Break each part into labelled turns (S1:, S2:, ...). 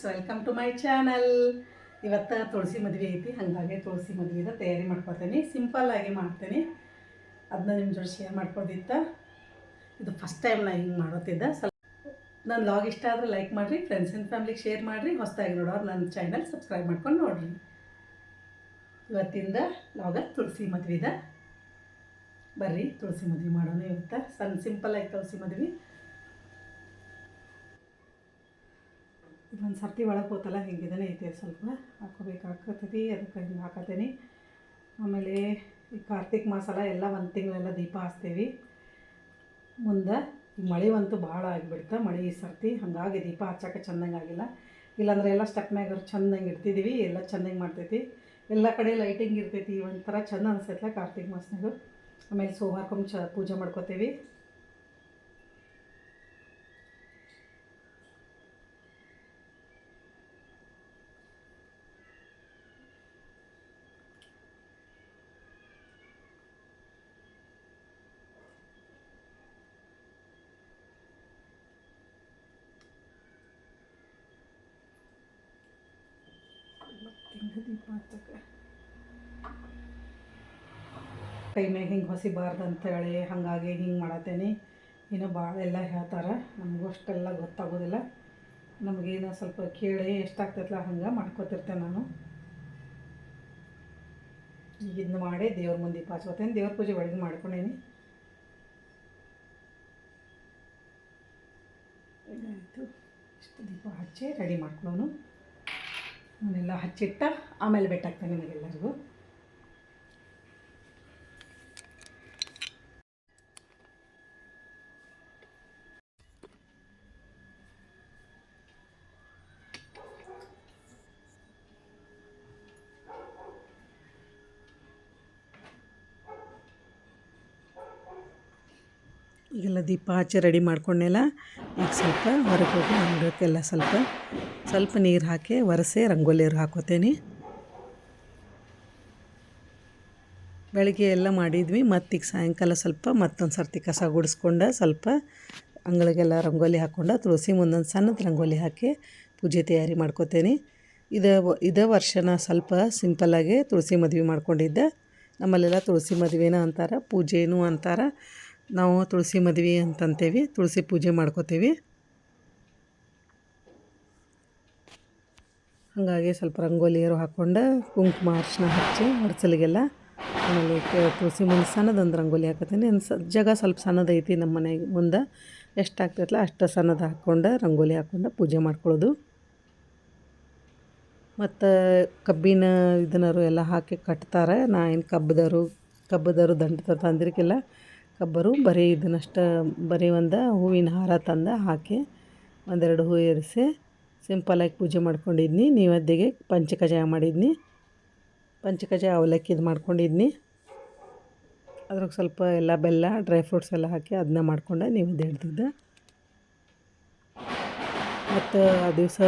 S1: Friends welcome to my channel ಇವತ್ತು ತುಳಸಿ ಮದುವೆ ಐತಿ, ಹಾಗಾಗಿ ತುಳಸಿ ಮದುವೆದ ತಯಾರಿ ಮಾಡ್ಕೊತೀನಿ ಸಿಂಪಲ್ಲಾಗಿ ಮಾಡ್ತೀನಿ. ಅದನ್ನ ನಿಮ್ಮ ಜೊತೆ ಶೇರ್ ಮಾಡ್ಕೊದಿತ್ತ ಇದು ಫಸ್ಟ್ ಟೈಮ್ ನಾ ಹಿಂಗೆ ಮಾಡೋತಿದ್ದೆ ಸ್ವಲ್ಪ ನನ್ನ ಲಾಗ್ ಇಷ್ಟ ಆದರೆ ಲೈಕ್ ಮಾಡಿರಿ ಫ್ರೆಂಡ್ಸ್ ಆ್ಯಂಡ್ ಫ್ಯಾಮ್ಲಿಗೆ ಶೇರ್ ಮಾಡಿರಿ. ಹೊಸದಾಗಿ ನೋಡೋರು ನನ್ನ ಚಾನಲ್ ಸಬ್ಸ್ಕ್ರೈಬ್ ಮಾಡ್ಕೊಂಡು ನೋಡಿರಿ. ಇವತ್ತಿಂದ ಲಾಗ ತುಳಸಿ ಮದುವೆದ. ಬರ್ರಿ, ತುಳಸಿ ಮದುವೆ ಮಾಡೋಣ ಇವತ್ತು. ಸಣ್ಣ ಸಿಂಪಲ್ಲಾಗಿ ತುಳಸಿ ಮದುವೆ. ಇದೊಂದು ಸರ್ತಿ ಒಳಗೆ ಹೋತಲ್ಲ ಹಿಂಗಿದನೇ ಐತೆ ಸ್ವಲ್ಪ. ಹಾಕೋಬೇಕಾಗ್ತೈತಿ ಅದಕ್ಕೆ ಹಿಂಗೆ ಹಾಕತ್ತೀನಿ. ಆಮೇಲೆ ಈ ಕಾರ್ತಿಕ್ ಮಾಸಲ್ಲ ಎಲ್ಲ ಒಂದು ತಿಂಗಳೆಲ್ಲ ದೀಪ ಹಚ್ತೀವಿ ಮುಂದೆ ಮಳೆ ಅಂತೂ ಭಾಳ ಆಗಿಬಿಡ್ತ, ಮಳೆ ಈ ಸರ್ತಿ, ಹಾಗಾಗಿ ದೀಪ ಹಚ್ಚೋಕೆ ಚೆಂದಂಗೆ ಆಗಿಲ್ಲ. ಇಲ್ಲಾಂದ್ರೆ ಎಲ್ಲ ಸ್ಟೆಪ್ನಾಗ ಚೆಂದಂಗೆ ಇಡ್ತಿದ್ದೀವಿ ಎಲ್ಲ ಚೆಂದಂಗೆ ಮಾಡ್ತೈತಿ. ಎಲ್ಲ ಕಡೆ ಲೈಟಿಂಗ್ ಇರ್ತೈತಿ, ಒಂಥರ ಚೆಂದ ಅನ್ಸೈತಲ್ಲ ಕಾರ್ತಿಕ್ ಮಾಸನಾಗ ಆಮೇಲೆ ಸೋಮವಾರಕ್ಕೊಮ್ಮೆ ಚ ಪೂಜೆ ಮಾಡ್ಕೋತೇವಿ. ಹಚ್ಚಕ್ಕೆ ಕೈ ಮ್ಯಾಗ ಹಿಂಗೆ ಹೊಸಿಬಾರ್ದು ಅಂತೇಳಿ ಹಾಗಾಗಿ ಹಿಂಗೆ ಮಾಡತ್ತೇನೆ. ಇನ್ನು ಭಾಳ ಎಲ್ಲ ಹೇಳ್ತಾರೆ. ನಮಗೂ ಅಷ್ಟೆಲ್ಲ ಗೊತ್ತಾಗೋದಿಲ್ಲ. ನಮಗೇನು ಸ್ವಲ್ಪ ಕೇಳಿ ಎಷ್ಟಾಗ್ತೈತಲ್ಲ ಹಂಗೆ ಮಾಡ್ಕೊತಿರ್ತೇನೆ ನಾನು. ಇದನ್ನ ಮಾಡಿ ದೇವ್ರ ಮುಂದೆ ಪಾಚ್ಕೋತೇನೆ ದೇವ್ರ ಪೂಜೆ ಒಳಗೆ ಮಾಡ್ಕೊಂಡೇನಿ. ಇದಾಯಿತು ಇಷ್ಟು ದೀಪ ಹಚ್ಚಿ ರೆಡಿ ಮಾಡ್ಕೊಳ್ಳೋನು. ನಾನೆಲ್ಲ ಹಚ್ಚಿಟ್ಟ ಆಮೇಲೆ ಬೆಟ್ಟಾಗ್ತಾನೆ ನಿಮಗೆಲ್ಲರಿಗೂ. ಈಗೆಲ್ಲ ದೀಪ ಹಚ್ಚಿ ರೆಡಿ ಮಾಡ್ಕೊಂಡೆಲ್ಲ. ಈಗ ಸ್ವಲ್ಪ ಹೊರಗೆ ಹೋಗಿ ಸ್ವಲ್ಪ ಸ್ವಲ್ಪ ನೀರು ಹಾಕಿ ಒರೆಸಿ ರಂಗೋಲಿಯರು ಹಾಕೋತೇನೆ. ಬೆಳಗ್ಗೆ ಎಲ್ಲ ಮಾಡಿದ್ವಿ. ಮತ್ತೀಗ ಸಾಯಂಕಾಲ ಸ್ವಲ್ಪ ಮತ್ತೊಂದು ಸರ್ತಿ ಕಸ ಗುಡಿಸ್ಕೊಂಡು ಸ್ವಲ್ಪ ಅಂಗಳಿಗೆಲ್ಲ ರಂಗೋಲಿ ಹಾಕ್ಕೊಂಡು ತುಳಸಿ ಮುಂದೊಂದು ಸಣ್ಣದು ರಂಗೋಲಿ ಹಾಕಿ ಪೂಜೆ ತಯಾರಿ ಮಾಡ್ಕೋತೇನೆ. ಇದು ಇದೇ ವರ್ಷನ ಸ್ವಲ್ಪ ಸಿಂಪಲ್ಲಾಗಿ ತುಳಸಿ ಮದುವೆ ಮಾಡ್ಕೊಂಡಿದ್ದೆ. ನಮ್ಮಲ್ಲೆಲ್ಲ ತುಳಸಿ ಮದುವೆನ ಅಂತಾರೆ, ಪೂಜೆನೂ ಅಂತಾರೆ. ನಾವು ತುಳಸಿ ಮದುವೆ ಅಂತಂತೇವಿ, ತುಳಸಿ ಪೂಜೆ ಮಾಡ್ಕೋತೀವಿ. ಹಾಗಾಗಿ ಸ್ವಲ್ಪ ರಂಗೋಲಿಯರು ಹಾಕ್ಕೊಂಡು ಕುಂಕುಮ ಅರ್ಶಿನ ಹಚ್ಚಿ ಹೊಡ್ಸಲಿಗೆಲ್ಲ ಆಮೇಲೆ ತುಳಸಿ ಮುಂದೆ ಸಣ್ಣದೊಂದು ರಂಗೋಲಿ ಹಾಕತ್ತೀನಿ. ಸ, ಜಾಗ ಸ್ವಲ್ಪ ಸಣ್ಣದೈತಿ ನಮ್ಮ ಮನೆಗೆ ಮುಂದೆ. ಎಷ್ಟು ಆಗ್ತೈತಲ್ಲ ಅಷ್ಟು ಸಣ್ಣದು ಹಾಕ್ಕೊಂಡು ರಂಗೋಲಿ ಹಾಕ್ಕೊಂಡು ಪೂಜೆ ಮಾಡ್ಕೊಳ್ಳೋದು ಮತ್ತು ಕಬ್ಬಿನ ಇದನ್ನರು ಎಲ್ಲ ಹಾಕಿ ಕಟ್ತಾರೆ. ನಾ ಏನು ಕಬ್ಬದರು ಕಬ್ಬದರು ದಂಡ ತಂದಿರ್ಕಿಲ್ಲ. ಕಬ್ಬರು, ಬರೀ ಇದನ್ನಷ್ಟು, ಬರೀ ಒಂದು ಹೂವಿನ ಹಾರ ತಂದು ಹಾಕಿ ಒಂದೆರಡು ಹೂ ಏರಿಸಿ ಸಿಂಪಲಾಗಿ ಪೂಜೆ ಮಾಡ್ಕೊಂಡಿದ್ನಿ. ನೈವೇದ್ಯಗೆ ಪಂಚಕಜಾಯ ಮಾಡಿದ್ನಿ. ಪಂಚಕಜಾಯ ಅವಲಕ್ಕಿದು ಮಾಡ್ಕೊಂಡಿದ್ನಿ. ಅದ್ರಾಗ ಸ್ವಲ್ಪ ಎಲ್ಲ ಬೆಲ್ಲ ಡ್ರೈ ಫ್ರೂಟ್ಸ್ ಎಲ್ಲ ಹಾಕಿ ಅದನ್ನ ಮಾಡ್ಕೊಂಡೆ. ನೈವೇದ್ಯ ಹಿಡ್ದಿದ್ದೆ ಮತ್ತು ಆ ದಿವಸ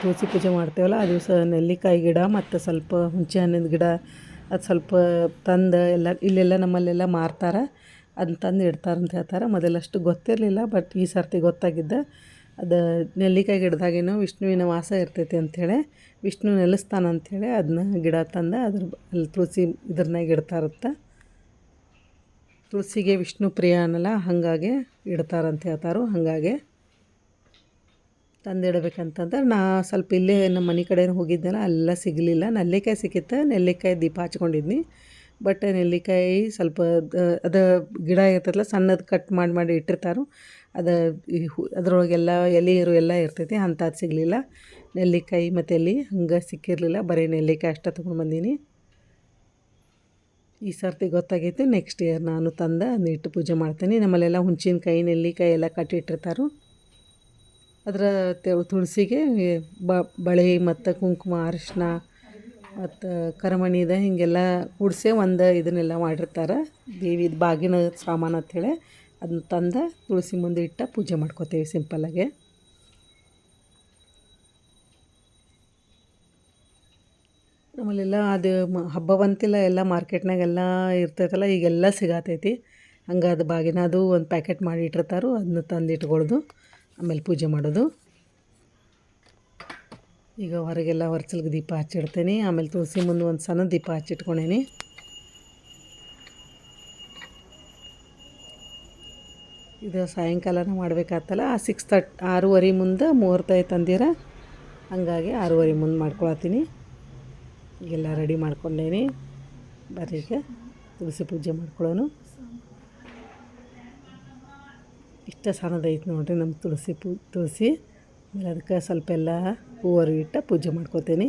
S1: ತುಳಸಿ ಪೂಜೆ ಮಾಡ್ತೇವಲ್ಲ, ಆ ದಿವಸ ನೆಲ್ಲಿಕಾಯಿ ಗಿಡ ಮತ್ತು ಸ್ವಲ್ಪ ಹುಣಸೆ ಹಣ್ಣಿನ ಗಿಡ ಅದು ಸ್ವಲ್ಪ ತಂದು ಎಲ್ಲ, ಇಲ್ಲೆಲ್ಲ ನಮ್ಮಲ್ಲೆಲ್ಲ ಮಾರ್ತಾರೆ. ಅದನ್ನ ತಂದು ಇಡ್ತಾರೆ ಅಂತ ಹೇಳ್ತಾರೆ. ಮೊದಲಷ್ಟು ಗೊತ್ತಿರಲಿಲ್ಲ, ಬಟ್ ಈ ಸರ್ತಿ ಗೊತ್ತಾಗಿದ್ದ. ಅದು ನೆಲ್ಲಿಕಾಯಿ ಗಿಡದಾಗೇನೋ ವಿಷ್ಣುವಿನ ವಾಸ ಇರ್ತೈತಿ ಅಂಥೇಳಿ ವಿಷ್ಣು ನೆಲೆಸ್ತಾನ ಅಂಥೇಳಿ ಅದನ್ನ ಗಿಡ ತಂದು, ಅದ್ರ ಅಲ್ಲಿ ತುಳಸಿ ಇದ್ರನ್ನಾಗ ಇಡ್ತಾರತ್ತ ತುಳಸಿಗೆ ವಿಷ್ಣು ಪ್ರಿಯ ಅನ್ನಲ್ಲ, ಹಾಗಾಗಿ ಇಡ್ತಾರಂತ ಹೇಳ್ತಾರೋ. ಹಾಗಾಗಿ ತಂದಿಡಬೇಕಂತಂದ್ರೆ ನಾ ಸ್ವಲ್ಪ ಇಲ್ಲೇ ನಮ್ಮ ಮನೆ ಕಡೆ ಹೋಗಿದ್ದೆನ ಅಲ್ಲ ಸಿಗಲಿಲ್ಲ. ನೆಲ್ಲಿಕಾಯಿ ಸಿಕ್ಕಿತ್ತು, ನೆಲ್ಲಿಕಾಯಿ ದೀಪ ಹಚ್ಕೊಂಡಿದ್ನಿ. ಬಟ್ ನೆಲ್ಲಿಕಾಯಿ ಸ್ವಲ್ಪ ಅದು ಗಿಡ ಇರ್ತೈತಲ್ಲ ಸಣ್ಣದು ಕಟ್ ಮಾಡಿ ಮಾಡಿ ಇಟ್ಟಿರ್ತಾರೆ. ಅದು ಅದ್ರೊಳಗೆಲ್ಲ ಎಲೆ ಇರು ಎಲ್ಲ ಇರ್ತೈತಿ ಅಂಥದ್ದು ಸಿಗಲಿಲ್ಲ. ನೆಲ್ಲಿಕಾಯಿ ಮತ್ತು ಎಲ್ಲಿ ಹಂಗೆ ಸಿಕ್ಕಿರಲಿಲ್ಲ. ಬರೀ ನೆಲ್ಲಿಕಾಯಿ ಅಷ್ಟೇ ತೊಗೊಂಡು ಬಂದೀನಿ. ಈ ಸರ್ತಿ ಗೊತ್ತಾಗೈತೆ ನೆಕ್ಸ್ಟ್ ಇಯರ್ ನಾನು ತಂದು ಅದನ್ನ ಇಟ್ಟು ಪೂಜೆ ಮಾಡ್ತೀನಿ. ನಮ್ಮಲ್ಲೆಲ್ಲ ಹುಣ್ಸಿನ್ಕಾಯಿ, ನೆಲ್ಲಿಕಾಯಿ ಎಲ್ಲ ಕಟ್ಟಿಟ್ಟಿರ್ತಾರೆ ಅದರ ತುಳಸಿಗೆ ಬಳೆ ಮತ್ತು ಕುಂಕುಮ ಅರಿಶಿನ ಮತ್ತು ಕರಮಣಿದ ಹೀಗೆಲ್ಲ ಕೂಡಿಸಿ ಒಂದು ಇದನ್ನೆಲ್ಲ ಮಾಡಿರ್ತಾರೆ. ದೇವಿದು ಬಾಗಿನ ಸಾಮಾನು ಅಂಥೇಳಿ ಅದನ್ನ ತಂದು ತುಳಸಿ ಮುಂದೆ ಇಟ್ಟು ಪೂಜೆ ಮಾಡ್ಕೋತೇವೆ ಸಿಂಪಲ್ಲಾಗೆ ನಮ್ಮಲ್ಲೆಲ್ಲ ಅದು ಹಬ್ಬ ಬಂತಿಲ್ಲ ಎಲ್ಲ ಮಾರ್ಕೆಟ್ನಾಗೆಲ್ಲ ಇರ್ತೈತಲ್ಲ ಈಗೆಲ್ಲ ಸಿಗತೈತಿ. ಹಂಗೆ ಅದು ಬಾಗಿನ ಅದು ಒಂದು ಪ್ಯಾಕೆಟ್ ಮಾಡಿ ಇಟ್ಟಿರ್ತಾರೋ ಅದನ್ನ ತಂದು ಇಟ್ಕೊಳ್ಳೋದು ಆಮೇಲೆ ಪೂಜೆ ಮಾಡೋದು. ಈಗ ಹೊರಗೆಲ್ಲ ಹೊರಚಲ್ಗೆ ದೀಪ ಹಚ್ಚಿಡ್ತೇನೆ. ಆಮೇಲೆ ತುಳಸಿ ಮುಂದೆ ಒಂದು ಸಣ್ಣ ದೀಪ ಹಚ್ಚಿಟ್ಕೊಂಡೇನಿ ಇದು ಸಾಯಂಕಾಲನ ಮಾಡಬೇಕಾಗ್ತಲ್ಲ ಸಿಕ್ಸ್ ತರ್ಟ್ ಆರೂವರೆ ಮುಂದೆ ಮುಹೂರ್ತ ಐತೆ ಅಂದಿರ ಹಂಗಾಗಿ ಆರೂವರೆ ಮುಂದೆ ಮಾಡ್ಕೊಳತ್ತೀನಿ. ಎಲ್ಲ ರೆಡಿ ಮಾಡ್ಕೊಂಡೇನಿ. ಬರ್ರಿ ಈಗ ತುಳಸಿ ಪೂಜೆ ಮಾಡ್ಕೊಳ್ಳೋನು ಇಷ್ಟ ಸಣ್ಣದೈತೆ ನೋಡಿರಿ ನಮ್ಮ ತುಳಸಿ ಪೂ, ತುಳಸಿ. ಅದಕ್ಕೆ ಸ್ವಲ್ಪ ಎಲ್ಲ ಹೂವರು ಇಟ್ಟು ಪೂಜೆ ಮಾಡ್ಕೋತೀನಿ.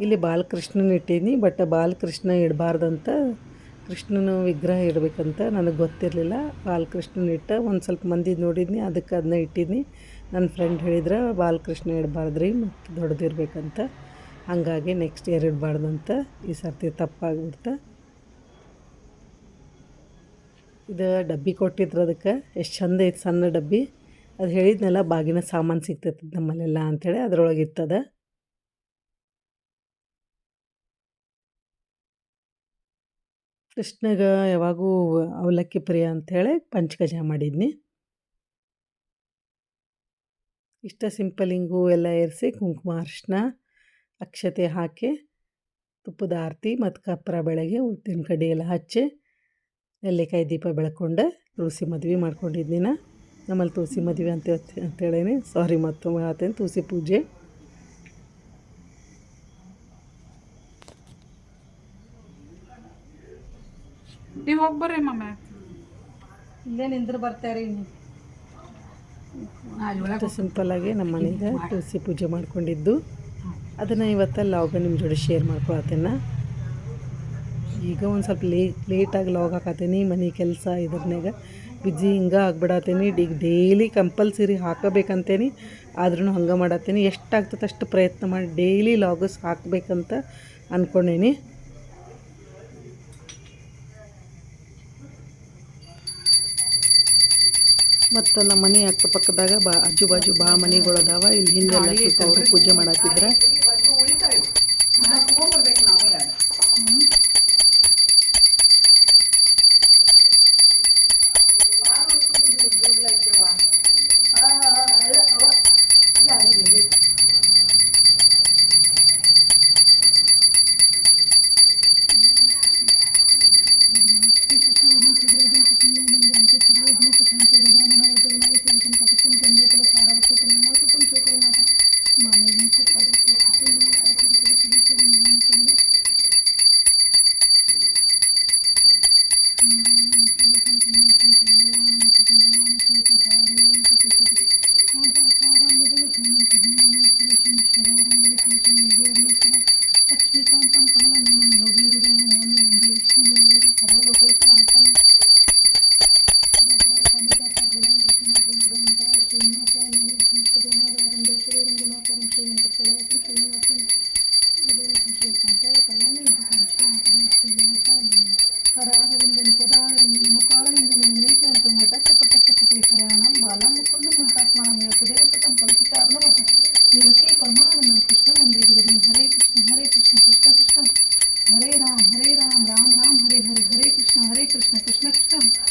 S1: ಇಲ್ಲಿ ಬಾಲಕೃಷ್ಣನ ಇಟ್ಟೀನಿ ಬಟ್ ಬಾಲಕೃಷ್ಣ ಇಡಬಾರ್ದಂತ ಕೃಷ್ಣನ ವಿಗ್ರಹ ಇಡಬೇಕಂತ ನನಗೆ ಗೊತ್ತಿರಲಿಲ್ಲ. ಬಾಲಕೃಷ್ಣನ ಇಟ್ಟ ಒಂದು ಸ್ವಲ್ಪ ಮಂದಿ ನೋಡಿದ್ನಿ ಅದಕ್ಕೆ ಅದನ್ನ ಇಟ್ಟಿದ್ನಿ. ನನ್ನ ಫ್ರೆಂಡ್ ಹೇಳಿದ್ರೆ, ಬಾಲಕೃಷ್ಣ ಇಡಬಾರ್ದ್ರಿ ಮತ್ತು ದೊಡ್ಡದಿರ್ಬೇಕಂತ ಹಾಗಾಗಿ ನೆಕ್ಸ್ಟ್ ಇಯರ್ ಇಡಬಾರ್ದಂತ. ಈ ಸರ್ತಿ ತಪ್ಪಾಗ್ಬಿಡ್ತ. ಇದು ಡಬ್ಬಿ ಕೊಟ್ಟಿದ್ರು ಅದಕ್ಕೆ, ಎಷ್ಟು ಚಂದ ಐತೆ ಸಣ್ಣ ಡಬ್ಬಿ. ಅದು ಹೇಳಿದ್ನಲ್ಲ, ಬಾಗಿನ ಸಾಮಾನು ಸಿಗ್ತೈತಿ ನಮ್ಮಲ್ಲೆಲ್ಲ ಅಂಥೇಳಿ ಅದರೊಳಗೆ ಇರ್ತದ ಕೃಷ್ಣಗ ಯಾವಾಗೂ ಅವಲಕ್ಕಿ ಪ್ರಿಯ ಅಂಥೇಳಿ ಪಂಚಕಜ ಮಾಡಿದ್ನಿ. ಇಷ್ಟ ಸಿಂಪಲಿಂಗು ಎಲ್ಲ ಏರಿಸಿ ಕುಂಕುಮ ಅರ್ಶಿನ, ಅಕ್ಷತೆ ಹಾಕಿ, ತುಪ್ಪದ ಆರತಿ ಮತ್ತು ಕಪ್ಪರ ಬೆಳಗ್ಗೆ ಉದ್ದಿನ ಕಡ್ಡಿ ಎಲ್ಲ ಹಚ್ಚಿ, ನೆಲ್ಲಿಕಾಯಿ ದೀಪ ಬೆಳ್ಕೊಂಡು ತುಳಸಿ ಮದ್ವೆ ಮಾಡ್ಕೊಂಡಿದ್ನಿ ನಮ್ಮಲ್ಲಿ ತುಳಸಿ ಮದುವೆ ಅಂತ ಅಂತೇಳೀನಿ ಸಾರಿ ಮತ್ತೊಮ್ಮೆ ಹೇಳ್ತೇನೆ. ತುಳಸಿ ಪೂಜೆ.
S2: ನೀವು ಹೋಗಿ ಬರ್ರಿ ಮಮ್ಮಿ
S1: ಇಲ್ಲೇ ನಿಂದ್ರೆ ಬರ್ತಾರೆ ಅಷ್ಟು ಸಿಂಪಲ್ಲಾಗಿ ನಮ್ಮ ಮನೆಯಿಂದ ತುಳಸಿ ಪೂಜೆ ಮಾಡ್ಕೊಂಡಿದ್ದು. ಅದನ್ನು ಇವತ್ತು ಲಾಗ ನಿಮ್ಮ ಜೋಡಿ ಶೇರ್ ಮಾಡ್ಕೊಳತ್ತೇನೆ. ಈಗ ಒಂದು ಸ್ವಲ್ಪ ಲೇಟ್ ಲೇಟಾಗಿ ಲಾಗ್ ಹಾಕತ್ತೀನಿ. ಮನೆ ಕೆಲಸ ಇದ್ರನ್ಯಾಗ. ಬಿಜಿ ಹಿಂಗೆ ಆಗ್ಬಿಡತ್ತೀನಿ ಡಿಗ್ ಡೈಲಿ ಕಂಪಲ್ಸರಿ ಹಾಕಬೇಕಂತೇನಿ. ಆದ್ರೂ ಹಂಗೆ ಮಾಡತ್ತೀನಿ ಎಷ್ಟಾಗ್ತದೆ ಅಷ್ಟು ಪ್ರಯತ್ನ ಮಾಡಿ ಡೈಲಿ ಲಾಗಸ್ ಹಾಕಬೇಕಂತ ಅಂದ್ಕೊಂಡೇನಿ ಮತ್ತು ನಮ್ಮ ಮನೆ ಅಕ್ಕಪಕ್ಕದಾಗ ಬಾ ಆಜು ಬಾಜು ಬಾ ಮನೆಗಳು ಅದಾವ. ಇಲ್ಲಿ ಹಿಂದೆಲ್ಲ ಅವರು ಪೂಜೆ ಮಾಡತ್ತಿದ್ರೆ Pyszne, pyszne, pyszne.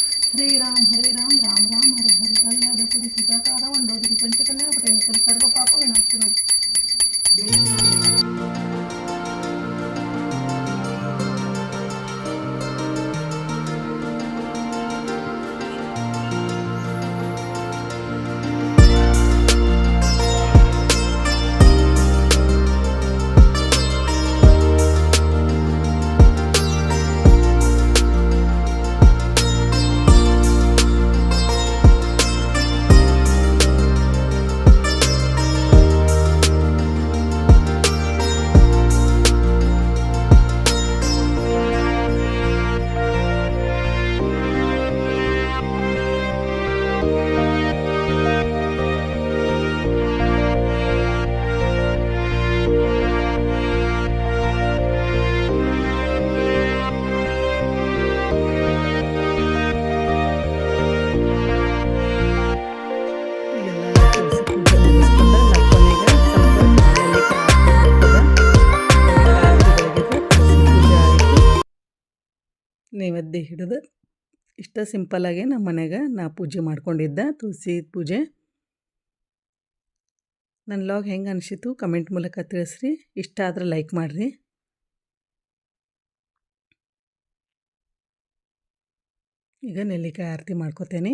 S1: ನೈವೇದ್ಯ ಹಿಡಿದು ಇಷ್ಟ ಸಿಂಪಲ್ಲಾಗಿ ನಮ್ಮ ಮನೆಗೆ ನಾ ಪೂಜೆ ಮಾಡ್ಕೊಂಡಿದ್ದೆ ತುಳಸಿ ಪೂಜೆ. ನನ್ನ ಲಾಗ್ ಹೆಂಗೆ ಅನಿಸಿತು ಕಮೆಂಟ್ ಮೂಲಕ ತಿಳಿಸ್ರಿ. ಇಷ್ಟ ಆದ್ರೆ ಲೈಕ್ ಮಾಡಿರಿ. ಈಗ ನೆಲ್ಲಿಕಾಯಿ ಆರತಿ ಮಾಡ್ಕೋತೇನೆ.